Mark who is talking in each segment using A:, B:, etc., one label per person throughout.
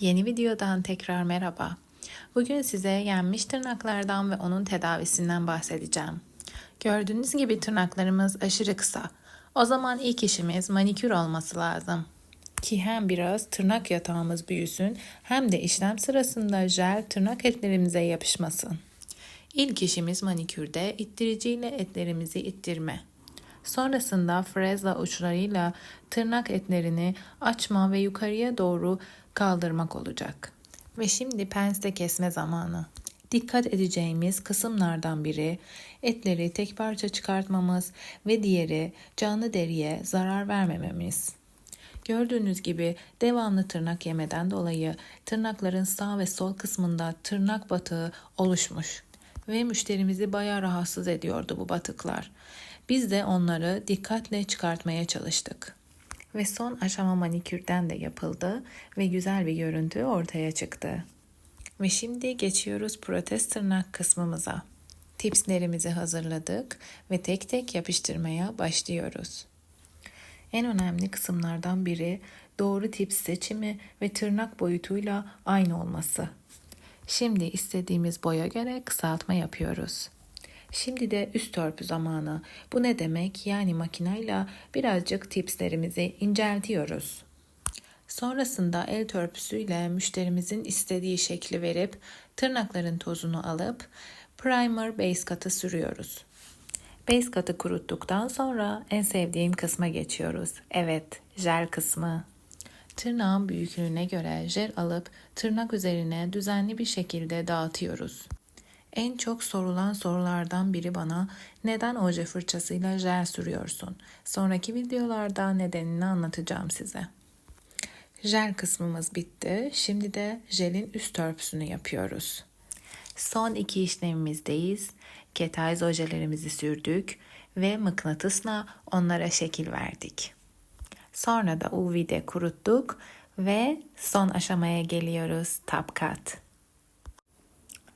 A: Yeni videodan tekrar merhaba. Bugün size yenmiş tırnaklardan ve onun tedavisinden bahsedeceğim. Gördüğünüz gibi tırnaklarımız aşırı kısa. O zaman ilk işimiz manikür olması lazım. Ki hem biraz tırnak yatağımız büyüsün hem de işlem sırasında jel tırnak etlerimize yapışmasın. İlk işimiz manikürde ittiriciyle etlerimizi ittirme. Sonrasında frezla uçlarıyla tırnak etlerini açma ve yukarıya doğru kaldırmak olacak. Ve şimdi pense kesme zamanı. Dikkat edeceğimiz kısımlardan biri etleri tek parça çıkartmamız ve diğeri canlı deriye zarar vermememiz. Gördüğünüz gibi devamlı tırnak yemeden dolayı tırnakların sağ ve sol kısmında tırnak batığı oluşmuş ve müşterimizi bayağı rahatsız ediyordu bu batıklar. Biz de onları dikkatle çıkartmaya çalıştık. Ve son aşama manikürden de yapıldı ve güzel bir görüntü ortaya çıktı. Ve şimdi geçiyoruz protez tırnak kısmımıza. Tipslerimizi hazırladık ve tek tek yapıştırmaya başlıyoruz. En önemli kısımlardan biri doğru tips seçimi ve tırnak boyutuyla aynı olması. Şimdi istediğimiz boya göre kısaltma yapıyoruz. Şimdi de üst törpü zamanı. Bu ne demek? Yani makinayla birazcık tipslerimizi inceltiyoruz. Sonrasında el törpüsüyle müşterimizin istediği şekli verip tırnakların tozunu alıp primer base katı sürüyoruz. Base katı kuruttuktan sonra en sevdiğim kısma geçiyoruz. Evet, jel kısmı. Tırnağın büyüklüğüne göre jel alıp tırnak üzerine düzenli bir şekilde dağıtıyoruz. En çok sorulan sorulardan biri bana neden oje fırçasıyla jel sürüyorsun? Sonraki videolarda nedenini anlatacağım size. Jel kısmımız bitti. Şimdi de jelin üst törpüsünü yapıyoruz. Son iki işlemimizdeyiz. Ketize ojelerimizi sürdük ve mıknatısla onlara şekil verdik. Sonra da UV'de kuruttuk ve son aşamaya geliyoruz top cut.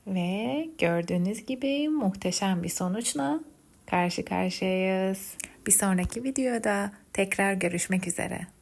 A: Ve gördüğünüz gibi muhteşem bir sonuçla karşı karşıyayız. Bir sonraki videoda tekrar görüşmek üzere.